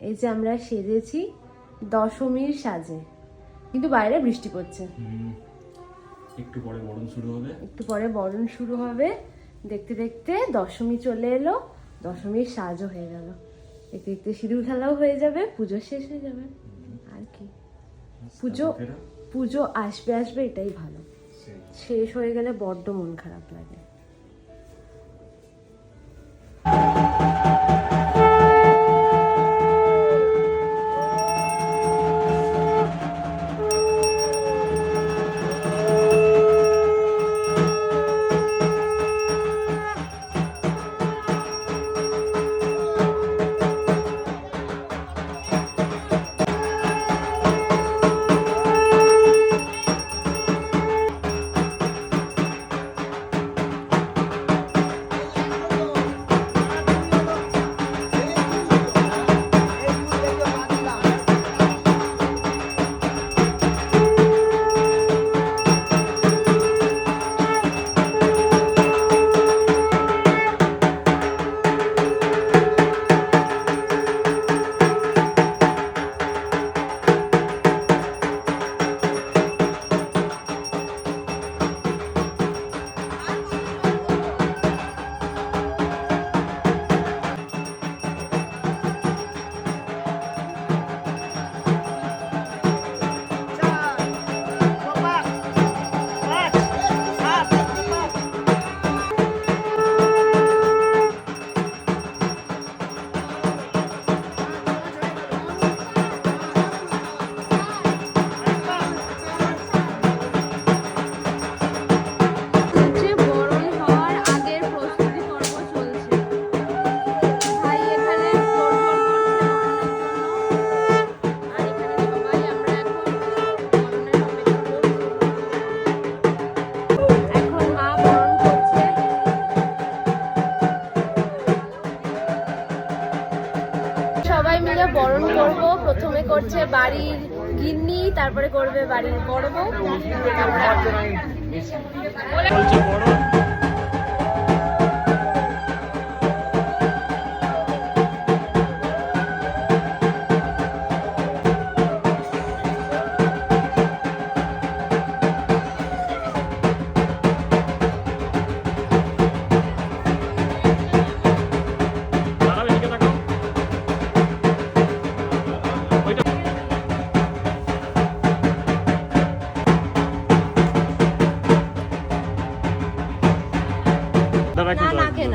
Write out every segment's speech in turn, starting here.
এই যে আমরা সেজেছি দশমীর সাজে। কিন্তু বাইরে বৃষ্টি পড়ছে। একটু পরে বরণ শুরু হবে। একটু পরে বরণ শুরু হবে। দেখতে দেখতে দশমী চলে এলো দশমীর সাজও হয়ে গেল। দেখতে দেখতে সিঁদুর খেলাও হয়ে যাবে পুজো শেষ হয়ে যাবে। আর কি। পুজো পুজো আসবে আসবে এটাই ভালো। শেষ হয়ে গেলে বড্ড মন খারাপ লাগে। করছে বাড়ির গিন্নি তারপরে করবে বাড়ির বড় বউ। তারপরে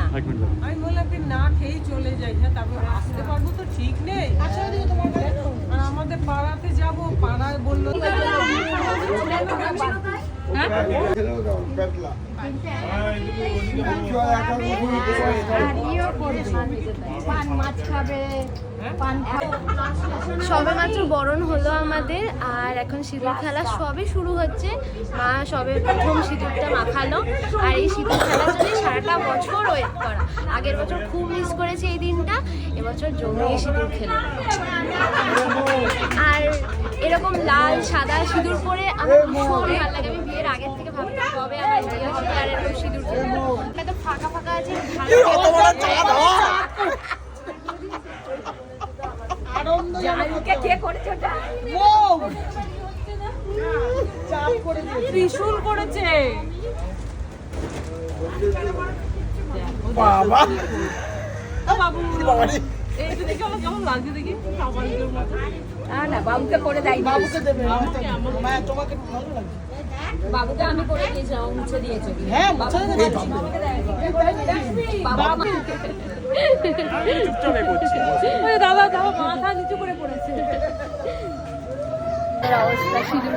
না। আমি বললাম কি না খেয়েই চলে যাই হ্যাঁ তারপর আসতে পারব তো ঠিক নেই। আর আমাদের পাড়াতে যাব পাড়ায় বলল সবে মাত্র বরণ হলো আমাদের আর এখন সিঁদুর খেলা সবে শুরু হচ্ছে। মা সবে প্রথম সিঁদুরটা মাখালো আর এই সিঁদুর খেলার জন্য সারাটা বছর ওয়েট করা। আগের বছর খুব মিস করেছে এই দিনটা এবছর জমিয়ে সিঁদুর খেলো আর এরকম লাল সাদা সিঁদুর পরে আমার ভীষণ ভালো লাগে। আমি বিয়ের আগের থেকে ভাবতাম কবে আমার বিয়ে হবে আর এরকম সিঁদুর খেলব তো ফাঁকা ফাঁকা আছে ভালো ত্রিশুল করেছে। বাবা। বাবুকে করে দেয়। বাবুকে দেবে তোমাকে ভালো লাগছে। বাবুকে আমি করে দিয়েছি আমার মুছে দিয়েছে। হ্যাঁ মুছে দাদা দাদা মাথা নিচু করে পড়েছে। অবস্থা সিঁদুর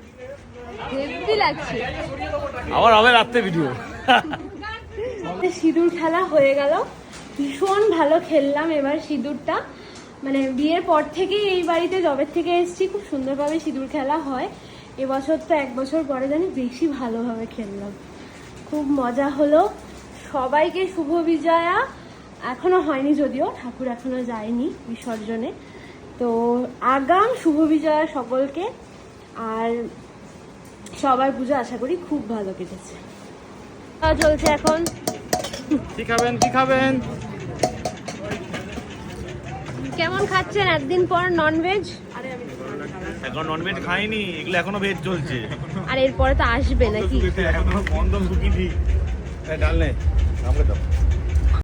হেভি লাগছে। আবার হবে রাত্রে ভিডিও সিঁদুর খেলা হয়ে গেল। ভীষণ ভালো খেললাম এবার সিঁদুরটা। মানে বিয়ের পর থেকেই এই বাড়িতে জবের থেকে এসেছি খুব সুন্দরভাবে সিঁদুর খেলা হয়। এবছর তো এক বছর পরে জানি বেশি ভালোভাবে খেললাম। খুব মজা হলো। সবাইকে শুভ বিজয়া। এখনও হয়নি যদিও ঠাকুর এখনও যায়নি বিসর্জনে। তো আগাম শুভ বিজয়া সকলকে। আর সবার পুজো আশা করি খুব ভালো কেটেছে। চলছে এখন। কি খাবেন কি খাবেন? কেমন খাচ্ছেন? একদিন পর ননভেজ এখন ননভেজ খাইনি এগুলো এখনও ভেজ চলছে। আর এরপরে তো আসবে নাকি? এখনও বন্ধ শুকিনি ডাল নে আমাকে দাও।